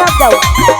Jack out.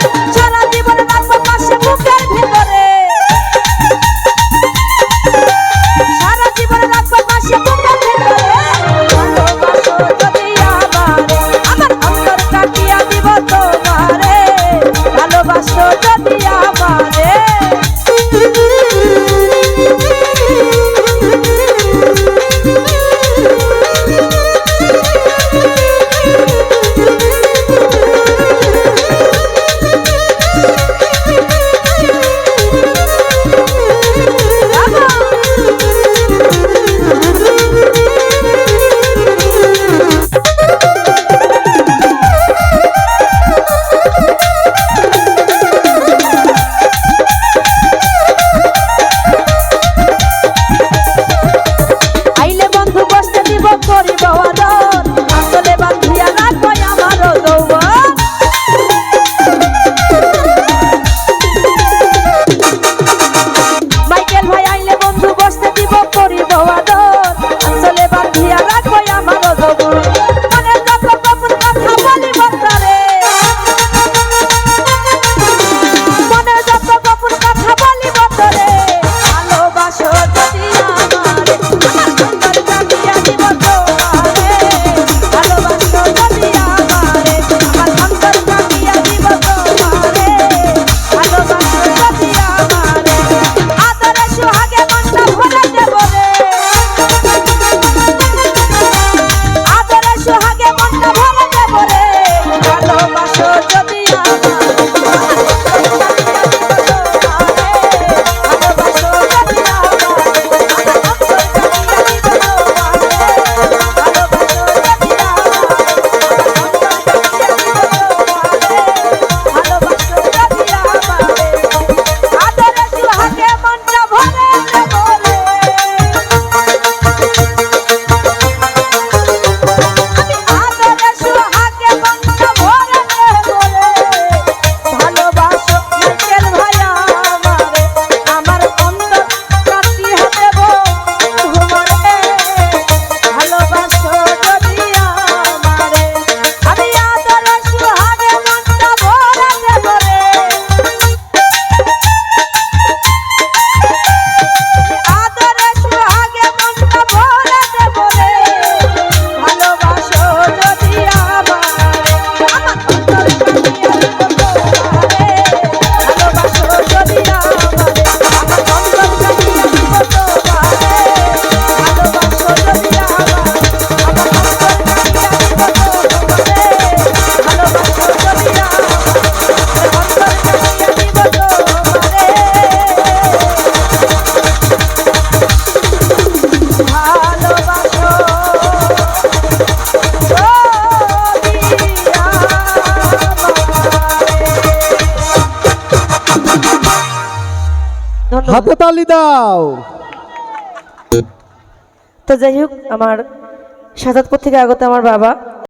হাতে তালি দাও। তো যাই হোক আমার সাজাদপুর থেকে আগত আমার বাবা।